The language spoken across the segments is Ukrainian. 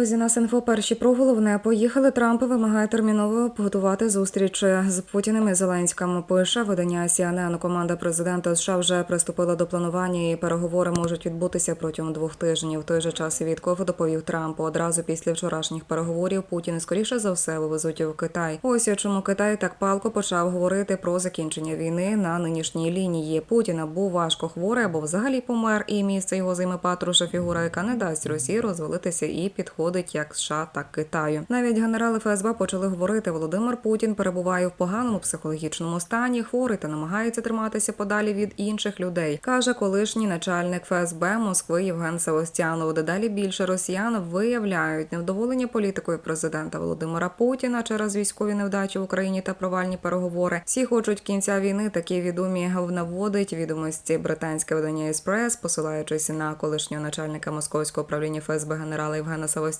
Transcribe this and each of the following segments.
Друзі, нас інфо перші про головне. Поїхали. Трамп вимагає терміново готувати зустріч з Путіним і Зеленським. Пише видання CNN. Команда президента США вже приступила до планування і переговори можуть відбутися протягом двох тижнів. В той же час Вітков доповів Трампу. Одразу після вчорашніх переговорів Путін скоріше за все вивезуть в Китай. Ось чому Китай так палко почав говорити про закінчення війни на нинішній лінії. Путіна був важко хворий або взагалі помер, і місце його займе патруша фігура, яка не дасть Росії розвалитися і підходить як США, так Китаю. Навіть генерали ФСБ почали говорити: Володимир Путін перебуває в поганому психологічному стані, хворий та намагається триматися подалі від інших людей, каже колишній начальник ФСБ Москви Євген Савостянов. Дедалі більше росіян виявляють невдоволення політикою президента Володимира Путіна через військові невдачі в Україні та провальні переговори. Всі хочуть кінця війни. Такі відомі наводить відомості британське видання Еспрес, посилаючись на колишнього начальника московського управління ФСБ генерала Євгена Савостянова.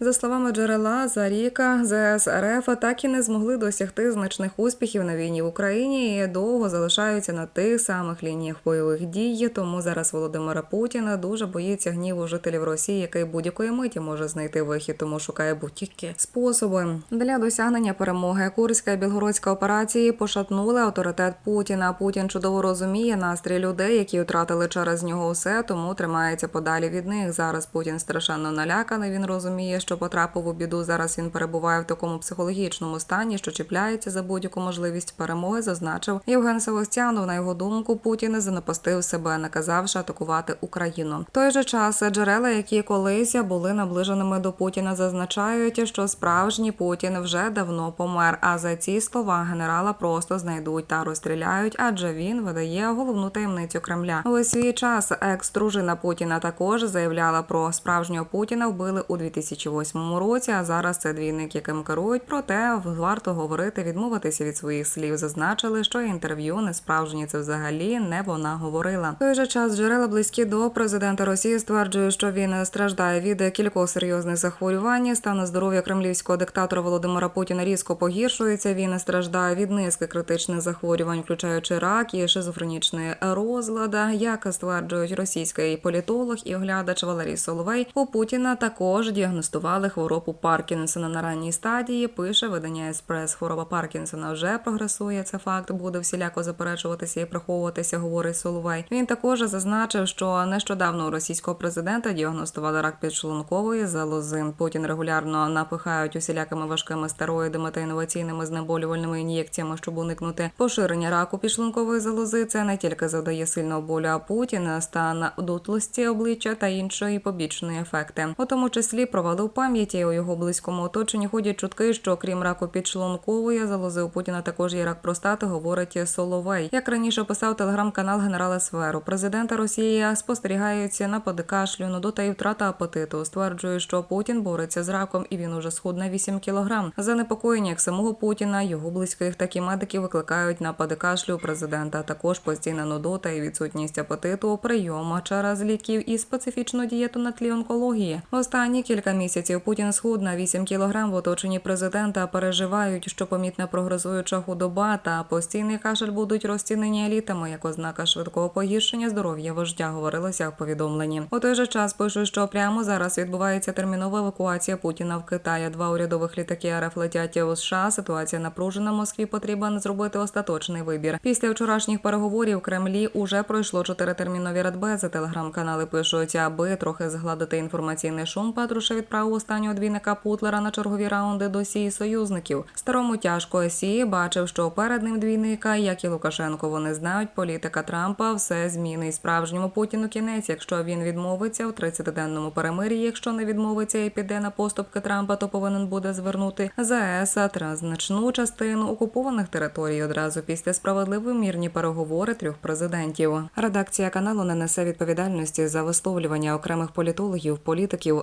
За словами джерела, за ріка ЗС РФ так і не змогли досягти значних успіхів на війні в Україні і довго залишаються на тих самих лініях бойових дій. Тому зараз Володимира Путіна дуже боїться гніву жителів Росії, який будь-якої миті може знайти вихід, тому шукає будь-які способи для досягнення перемоги. Курська і білгородська операції пошатнули авторитет Путіна. Путін чудово розуміє настрій людей, які втратили через нього усе, тому тримається подалі від них. Зараз Путін страшенно наляканий. Він розуміє, що потрапив у біду. Зараз він перебуває в такому психологічному стані, що чіпляється за будь-яку можливість перемоги. Зазначив Євген Севостянов. На його думку, Путін занапастив себе, наказавши атакувати Україну. В той же час джерела, які колись були наближеними до Путіна, зазначають, що справжній Путін вже давно помер. А за ці слова генерала просто знайдуть та розстріляють, адже він видає головну таємницю Кремля. У свій час екс-дружина Путіна також заявляла про справжнього Путіна. Вбили у 2008 році. А зараз це двійник, яким керують. Проте варто говорити, відмовитися від своїх слів. Зазначили, що інтерв'ю не справжні це взагалі не вона говорила. В той же час джерела близькі до президента Росії стверджують, що він страждає від кількох серйозних захворювань. Стан здоров'я кремлівського диктатора Володимира Путіна різко погіршується. Він страждає від низки критичних захворювань, включаючи рак і шизофренічний розлад. Як стверджують російський політолог і оглядач Валерій Соловей, у Путіна також діагностували хворобу Паркінсона на ранній стадії. Пише видання Еспрес. Хвороба Паркінсона вже прогресує. Це факт буде всіляко заперечуватися і приховуватися. Говорить Соловей. Він також зазначив, що нещодавно у російського президента діагностували рак підшлункової залози. Путін регулярно напихають усілякими важкими стероїдами та інноваційними знеболювальними ін'єкціями, щоб уникнути поширення раку підшлункової залози. Це не тільки завдає сильного болю, а Путін стан дутлості обличчя та іншої побічної ефекти. У тому числі провалив пам'яті у його близькому оточенні. Ходять чутки, що крім раку підшлункової залози у Путіна також є рак простати, говорить Соловей. Як раніше писав телеграм-канал генерала Сверу, президента Росії спостерігаються напади кашлю, нудота і втрата апетиту. Стверджує, що Путін бореться з раком і він уже схудне 8 кілограм. Занепокоєння як самого Путіна, його близьких, так і медиків викликають напади кашлю президента. Також постійна нудота і відсутність апетиту, прийому через ліків і специфічну дієту на тлі онкології. Останні кілька місяців Путін схуд на 8 кілограм в оточенні президента переживають, що помітна прогресуюча худоба та постійний кашель будуть розцінені елітами як ознака швидкого погіршення здоров'я вождя. Говорилося в повідомленні. У той же час пишуть, що прямо зараз відбувається термінова евакуація Путіна в Китаї. Два урядових літаки РФ летять у США. Ситуація напружена. Москві потрібен зробити остаточний вибір. Після вчорашніх переговорів в Кремлі уже пройшло чотири термінові радбези. Телеграм-канали пишуть, аби трохи згладити інформаційний шум. Патруша відправив останнього двійника Путлера на чергові раунди до сії союзників. Старому тяжко Сі бачив, що перед ним двійника, як і Лукашенко, вони знають. Політика Трампа все зміни. Справжньому Путіну кінець. Якщо він відмовиться у 30-денному перемир'ї, якщо не відмовиться і піде на поступки Трампа, то повинен буде звернути ЗАЕС та значну частину окупованих територій одразу після справедливої мірні переговори трьох президентів. Редакція каналу не несе відповідальності за висловлювання окремих політологів, політиків,